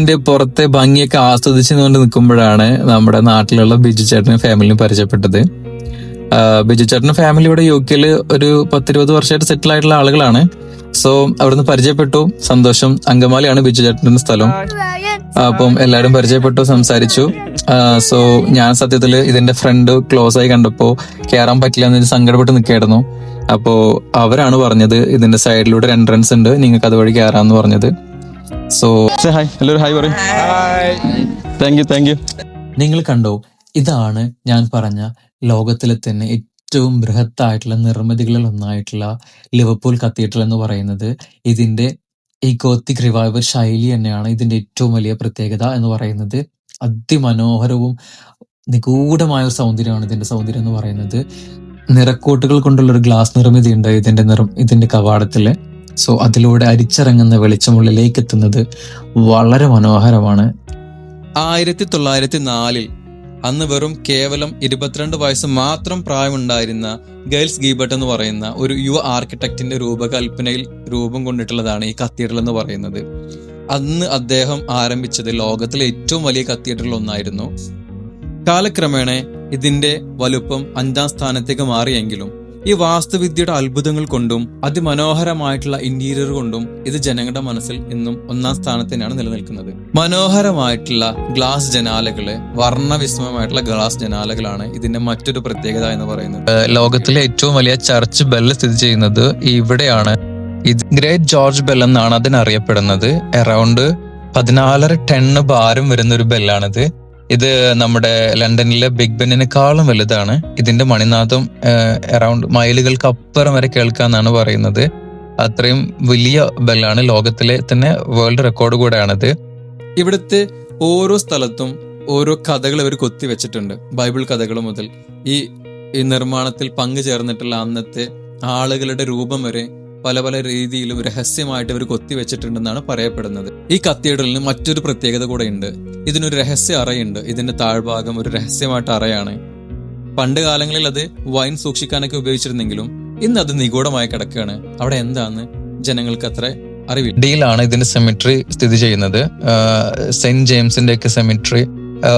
ഇതിന്റെ പുറത്തെ ഭംഗിയൊക്കെ ആസ്വദിച്ചുകൊണ്ട് നിൽക്കുമ്പോഴാണ് നമ്മുടെ നാട്ടിലുള്ള ബിജു ചേട്ടനും ഫാമിലിയും പരിചയപ്പെട്ടത്. ബിജു ചേട്ടനും ഫാമിലി ഇവിടെ യു കെയിൽ ഒരു പത്തിരുപത് വർഷമായിട്ട് സെറ്റിൽ ആയിട്ടുള്ള ആളുകളാണ്. സോ അവിടുന്ന് പരിചയപ്പെട്ടു സന്തോഷം. അങ്കമാലിയാണ് ബിജു ചേട്ടന്റെ സ്ഥലം. അപ്പം എല്ലാരും പരിചയപ്പെട്ടു സംസാരിച്ചു. സോ ഞാൻ സത്യത്തിൽ ഇതിന്റെ ഫ്രണ്ട് ക്ലോസ് ആയി കണ്ടപ്പോ കേറാൻ പറ്റില്ല എന്ന് സങ്കടപ്പെട്ട് നിൽക്കായിരുന്നു അപ്പോ അവരാണ് പറഞ്ഞത് ഇതിന്റെ സൈഡിലൂടെ എൻട്രൻസ് ഉണ്ട് നിങ്ങൾക്ക് അതുവഴി കയറാന്ന് പറഞ്ഞത്. സോ ഹായ് എല്ലാവരും ഹായ് പറയും താങ്ക് യു താങ്ക് യു നിങ്ങൾ കണ്ടോ ഇതാണ് ഞാൻ പറഞ്ഞ ലോകത്തിലെ തന്നെ ഏറ്റവും ബൃഹത്തായിട്ടുള്ള നിർമ്മിതികളിൽ ഒന്നായിട്ടുള്ള ലിവർപൂൾ കത്തീഡ്രൽ എന്ന് പറയുന്നത്. ഇതിന്റെ ഈ ഗോത്തിക് റിവൈവൽ ശൈലി തന്നെയാണ് ഇതിന്റെ ഏറ്റവും വലിയ പ്രത്യേകത എന്ന് പറയുന്നത്. അതിമനോഹരവും നിഗൂഢമായ ഒരു സൗന്ദര്യമാണ് ഇതിന്റെ സൗന്ദര്യം എന്ന് പറയുന്നത്. നിറക്കോട്ടുകൾ കൊണ്ടുള്ള ഒരു ഗ്ലാസ് നിർമ്മിതി ഉണ്ട് ഇതിന്റെ നിറം ഇതിന്റെ കവാടത്തിൽ. സോ അതിലൂടെ അരിച്ചിറങ്ങുന്ന വെളിച്ചമുള്ളിലേക്ക് എത്തുന്നത് വളരെ മനോഹരമാണ്. ആയിരത്തി തൊള്ളായിരത്തി നാലിൽ അന്ന് വെറും കേവലം ഇരുപത്തിരണ്ട് വയസ്സ് മാത്രം പ്രായമുണ്ടായിരുന്ന ഗേൾസ് ഗീബർട്ട് എന്ന് പറയുന്ന ഒരു യുവ ആർക്കിടെക്റ്റിന്റെ രൂപകൽപ്പനയിൽ രൂപം കൊണ്ടിട്ടുള്ളതാണ് ഈ കത്തീഡ്രൽ എന്ന് പറയുന്നത്. അന്ന് അദ്ദേഹം ആരംഭിച്ചത് ലോകത്തിലെ ഏറ്റവും വലിയ കത്തീഡ്രൽ ഒന്നായിരുന്നു. കാലക്രമേണ ഇതിന്റെ വലുപ്പം അഞ്ചാം സ്ഥാനത്തേക്ക് മാറിയെങ്കിലും ഈ വാസ്തുവിദ്യയുടെ അത്ഭുതങ്ങൾ കൊണ്ടും അതിമനോഹരമായിട്ടുള്ള ഇന്റീരിയർ കൊണ്ടും ഇത് ജനങ്ങളുടെ മനസ്സിൽ ഇന്നും ഒന്നാം സ്ഥാനത്ത് തന്നെയാണ് നിലനിൽക്കുന്നത്. മനോഹരമായിട്ടുള്ള ഗ്ലാസ് ജനാലകൾ വർണവിസ്മയമായിട്ടുള്ള ഗ്ലാസ് ജനാലകളാണ് ഇതിന്റെ മറ്റൊരു പ്രത്യേകത എന്ന് പറയുന്നത്. ലോകത്തിലെ ഏറ്റവും വലിയ ചർച്ച് ബെല്ല് സ്ഥിതി ചെയ്യുന്നത് ഇവിടെയാണ്. ഇത് ഗ്രേറ്റ് ജോർജ് ബെൽ എന്നാണ് അതിനറിയപ്പെടുന്നത്. അറൌണ്ട് പതിനാലര ടണ്ണ് ഭാരം വരുന്ന ഒരു ബെല്ലാണിത്. ഇത് നമ്മുടെ ലണ്ടനിലെ ബിഗ് ബെന്നിനെക്കാളും വലുതാണ്. ഇതിന്റെ മണിനാഥം അറൌണ്ട് മൈലുകൾക്ക് അപ്പുറം വരെ കേൾക്കാന്നാണ് പറയുന്നത്. അത്രയും വലിയ ബെല്ലാണ് ലോകത്തിലെ തന്നെ വേൾഡ് റെക്കോർഡ് കൂടെയാണിത്. ഇവിടുത്തെ ഓരോ സ്ഥലത്തും ഓരോ കഥകൾ ഇവർ കൊത്തി വെച്ചിട്ടുണ്ട്. ബൈബിൾ കഥകൾ മുതൽ. ഈ ഈ നിർമ്മാണത്തിൽ പങ്കുചേർന്നിട്ടുള്ള അന്നത്തെ ആളുകളുടെ രൂപം വരെ പല പല രീതിയിലും രഹസ്യമായിട്ട് ഇവർ കൊത്തി വെച്ചിട്ടുണ്ടെന്നാണ് പറയപ്പെടുന്നത്. ഈ കത്തീഡ്രലിന് മറ്റൊരു പ്രത്യേകത കൂടെ ഉണ്ട് ഇതിനൊരു രഹസ്യ അറയുണ്ട്. ഇതിന്റെ താഴ്ഭാഗം ഒരു രഹസ്യമായിട്ട് അറയാണ്. പണ്ട് കാലങ്ങളിൽ അത് വൈൻ സൂക്ഷിക്കാനൊക്കെ ഉപയോഗിച്ചിരുന്നെങ്കിലും ഇന്ന് അത് നിഗൂഢമായി കിടക്കുകയാണ്. അവിടെ എന്താന്ന് ജനങ്ങൾക്ക് അത്ര അറിവില്ല. ഡീലാണ് ഇതിന്റെ സെമിട്രി സ്ഥിതി ചെയ്യുന്നത്. സെന്റ് ജെയിംസിന്റെ ഒക്കെ സെമിട്രി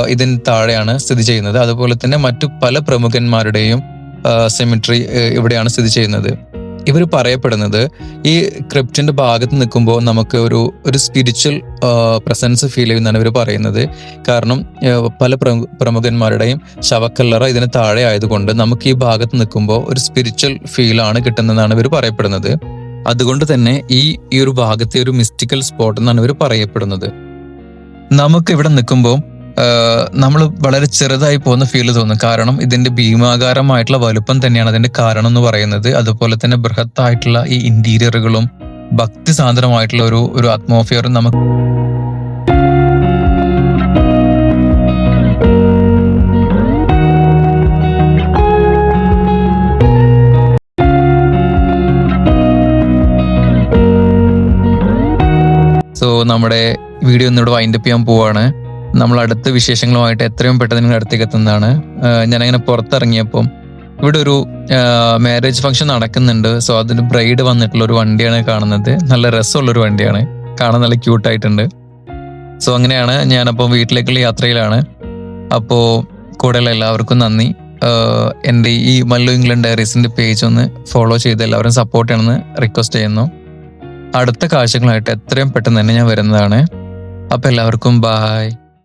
ഇതിന് താഴെയാണ് സ്ഥിതി ചെയ്യുന്നത്. അതുപോലെ തന്നെ മറ്റു പല പ്രമുഖന്മാരുടെയും സെമിട്രി ഇവിടെയാണ് സ്ഥിതി ചെയ്യുന്നത്. ഇവർ പറയപ്പെടുന്നത് ഈ ക്രിപ്റ്റിന്റെ ഭാഗത്ത് നിൽക്കുമ്പോൾ നമുക്ക് ഒരു ഒരു സ്പിരിച്വൽ പ്രസൻസ് ഫീൽ ചെയ്യുന്നതാണ് ഇവർ പറയുന്നത്. കാരണം പല പ്രമുഖന്മാരുടെയും ശവക്കല്ലറ ഇതിന് താഴെ ആയതുകൊണ്ട് നമുക്ക് ഈ ഭാഗത്ത് നിൽക്കുമ്പോൾ ഒരു സ്പിരിച്വൽ ഫീലാണ് കിട്ടുന്നതാണ് ഇവർ പറയപ്പെടുന്നത്. അതുകൊണ്ട് തന്നെ ഈ ഈ ഒരു ഭാഗത്തെ ഒരു മിസ്റ്റിക്കൽ സ്പോട്ട് എന്നാണ് ഇവർ പറയപ്പെടുന്നത്. നമുക്ക് ഇവിടെ നിൽക്കുമ്പോൾ നമ്മൾ വളരെ ചെറുതായി പോകുന്ന ഫീൽ തോന്നും. കാരണം ഇതിന്റെ ഭീമാകാരമായിട്ടുള്ള വലുപ്പം തന്നെയാണ് അതിന്റെ കാരണം എന്ന് പറയുന്നത്. അതുപോലെ തന്നെ ബൃഹത്തായിട്ടുള്ള ഈ ഇന്റീരിയറുകളും ഭക്തി സാന്ദ്രമായിട്ടുള്ള ഒരു ഒരു അറ്റ്മോസ്ഫിയറും നമുക്ക് സോ നമ്മുടെ വീഡിയോ ഒന്നിവിടെ വൈൻഡപ്പ് ചെയ്യാൻ പോവാണ്. നമ്മൾ അടുത്ത വിശേഷങ്ങളുമായിട്ട് എത്രയും പെട്ടെന്ന് അടുത്തേക്ക് എത്തുന്നതാണ് ഞാനങ്ങനെ പുറത്തിറങ്ങിയപ്പം ഇവിടെ ഒരു മാരേജ് ഫംഗ്ഷൻ നടക്കുന്നുണ്ട്. സോ അതിന് ബ്രൈഡ് വന്നിട്ടുള്ള ഒരു വണ്ടിയാണ് കാണുന്നത്. നല്ല രസമുള്ള ഒരു വണ്ടിയാണ്. കാണാൻ നല്ല ക്യൂട്ടായിട്ടുണ്ട് സോ അങ്ങനെയാണ് ഞാനപ്പോൾ വീട്ടിലേക്കുള്ള യാത്രയിലാണ്. അപ്പോൾ കൂടെയുള്ള എല്ലാവർക്കും നന്ദി. എന്റെ ഈ മല്ലു ഇംഗ്ലണ്ട് ഡയറീസിന്റെ പേജ് ഒന്ന് ഫോളോ ചെയ്ത് എല്ലാവരും സപ്പോർട്ട് ചെയ്യണമെന്ന് റിക്വസ്റ്റ് ചെയ്യുന്നു. അടുത്ത കാഴ്ചകളായിട്ട് എത്രയും പെട്ടെന്ന് തന്നെ ഞാൻ വരുന്നതാണ്. അപ്പോൾ എല്ലാവർക്കും ബായ്